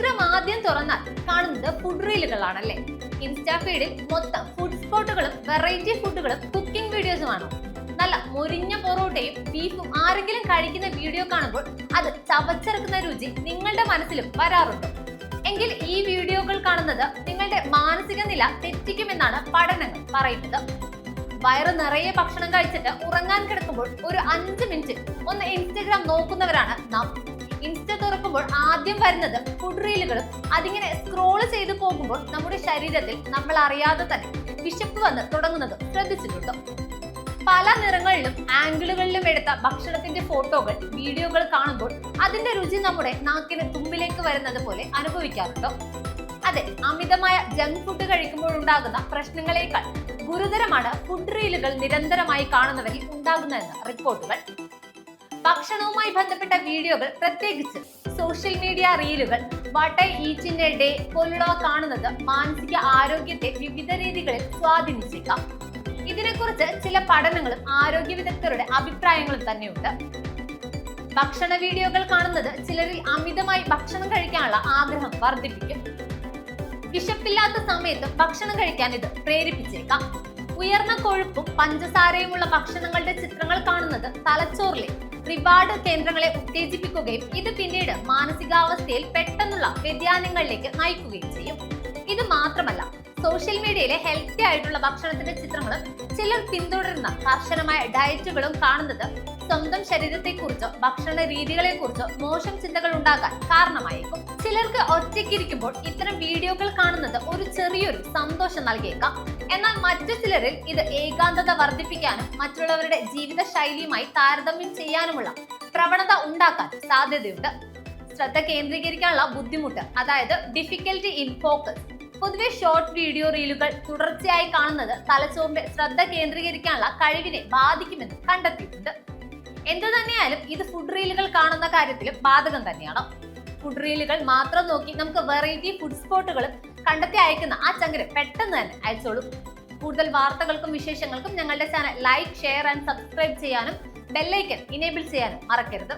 Instagram ആദ്യം തുറന്നാൽ കാണുന്നത് ഫുഡ് റീലുകളാണല്ലേ ഇൻസ്റ്റാ ഫീഡിൽ മൊത്തം ഫുഡ് സ്പോട്ടുകളും വെറൈറ്റി ഫുഡുകളും കുക്കിംഗ് വീഡിയോസുമാണ് നല്ല മുരിഞ്ഞ പൊറോട്ടയും ബീഫും ആരെങ്കിലും കഴിക്കുന്ന വീഡിയോ കാണുമ്പോൾ അത് ചവച്ചിറക്കുന്ന രുചി നിങ്ങളുടെ മനസ്സിലും വരാറുണ്ട്. എങ്കിൽ ഈ വീഡിയോകൾ കാണുന്നത് നിങ്ങളുടെ മാനസിക നില തെറ്റിക്കുമെന്നാണ് പഠനങ്ങൾ പറയുന്നത്. വയറ് നിറയെ ഭക്ഷണം കഴിച്ചിട്ട് ഉറങ്ങാൻ കിടക്കുമ്പോൾ ഒരു അഞ്ച് മിനിറ്റ് ഒന്ന് ഇൻസ്റ്റഗ്രാം നോക്കുന്നവരാണ് നാം തുറക്കുമ്പോൾ ആദ്യം വരുന്നത് ഫുഡ് അതിങ്ങനെ സ്ക്രോൾ ചെയ്തു പോകുമ്പോൾ നമ്മുടെ ശരീരത്തിൽ നമ്മൾ അറിയാതെ തന്നെ വിശപ്പ് വന്ന് തുടങ്ങുന്നത് ശ്രദ്ധിച്ചിട്ടുണ്ടോ? പല നിറങ്ങളിലും ആംഗിളുകളിലും എടുത്ത ഭക്ഷണത്തിന്റെ ഫോട്ടോകൾ വീഡിയോകൾ കാണുമ്പോൾ അതിന്റെ രുചി നമ്മുടെ നാക്കിന് തുമ്പിലേക്ക് വരുന്നത് പോലെ അനുഭവിക്കാറുണ്ടോ? അതെ അമിതമായ ജങ്ക് ഫുഡ് കഴിക്കുമ്പോൾ ഉണ്ടാകുന്ന പ്രശ്നങ്ങളെക്കാൾ ഗുരുതരമാണ് ഫുഡ് റീലുകൾ നിരന്തരമായി കാണുന്നവരിൽ ഉണ്ടാകുന്നതെന്ന് റിപ്പോർട്ടുകൾ. ഭക്ഷണവുമായി ബന്ധപ്പെട്ട വീഡിയോകൾ പ്രത്യേകിച്ച് സോഷ്യൽ മീഡിയ റീലുകൾ വട്ട ഈച്ചിന്റെ ഡേ പോലുള്ളവ കാണുന്നത് മാനസിക ആരോഗ്യത്തെ വിവിധ രീതികളിൽ സ്വാധീനിച്ചേക്കാം ഇതിനെക്കുറിച്ച് ചില പഠനങ്ങളും ആരോഗ്യ വിദഗ്ധരുടെ അഭിപ്രായങ്ങളും തന്നെയുണ്ട്. ഭക്ഷണ വീഡിയോകൾ കാണുന്നത് ചിലരിൽ അമിതമായി ഭക്ഷണം കഴിക്കാനുള്ള ആഗ്രഹം വർദ്ധിപ്പിക്കും. വിശപ്പില്ലാത്ത സമയത്ത് ഭക്ഷണം കഴിക്കാൻ ഇത് പ്രേരിപ്പിച്ചേക്കാം. ഉയർന്ന കൊഴുപ്പും പഞ്ചസാരയുമുള്ള ഭക്ഷണങ്ങളുടെ ചിത്രങ്ങൾ കാണുന്നത് തലച്ചോറിലെ റിവാർഡ് കേന്ദ്രങ്ങളെ ഉത്തേജിപ്പിക്കുകയും ഇത് പിന്നീട് മാനസികാവസ്ഥയിൽ പെട്ടെന്നുള്ള വ്യതിയാനങ്ങളിലേക്ക് നയിക്കുകയും ചെയ്യും. ഇത് മാത്രമല്ല സോഷ്യൽ മീഡിയയിലെ ഹെൽത്തി ആയിട്ടുള്ള ഭക്ഷണത്തിന്റെ ചിത്രങ്ങളും ചിലർ പിന്തുടരുന്ന കർശനമായ ഡയറ്റുകളും കാണുന്നത് സ്വന്തം ശരീരത്തെക്കുറിച്ചോ ഭക്ഷണ രീതികളെക്കുറിച്ചോ മോശം ചിന്തകൾ ഉണ്ടാകാൻ കാരണമായേക്കും. ചിലർക്ക് ഒറ്റയ്ക്കിരിക്കുമ്പോൾ ഇത്തരം വീഡിയോകൾ കാണുന്നത് ഒരു ചെറിയൊരു സന്തോഷം നൽകിയേക്കാം. എന്നാൽ മറ്റു ചിലരിൽ ഇത് ഏകാന്തത വർദ്ധിപ്പിക്കാനും മറ്റുള്ളവരുടെ ജീവിത ശൈലിയുമായി താരതമ്യം ചെയ്യാനുമുള്ള പ്രവണത ഉണ്ടാക്കാൻ സാധ്യതയുണ്ട്. ശ്രദ്ധ കേന്ദ്രീകരിക്കാനുള്ള ബുദ്ധിമുട്ട് അതായത് ഡിഫിക്കൽറ്റി ഇൻ ഫോക്കസ് പൊതുവെ ഷോർട്ട് വീഡിയോ റീലുകൾ തുടർച്ചയായി കാണുന്നത് തലച്ചോറിന്റെ ശ്രദ്ധ കേന്ദ്രീകരിക്കാനുള്ള കഴിവിനെ ബാധിക്കുമെന്ന് കണ്ടെത്തിയിട്ടുണ്ട്. എന്തു തന്നെയായാലും ഇത് ഫുഡ് റീലുകൾ കാണുന്ന കാര്യത്തിലും ബാധകം തന്നെയാണ്. ഫുഡ് റീലുകൾ മാത്രം നോക്കി നമുക്ക് വെറൈറ്റി ഫുഡ് സ്പോട്ടുകളും കണ്ടെത്തി അയക്കുന്ന ആ ചങ്കര് പെട്ടെന്ന് തന്നെ അയച്ചോളൂ. കൂടുതൽ വാർത്തകൾക്കും വിശേഷങ്ങൾക്കും ഞങ്ങളുടെ channel like share and subscribe ചെയ്യാനും ബെല്ലൈക്കൻ ഇനേബിൾ ചെയ്യാനും മറക്കരുത്.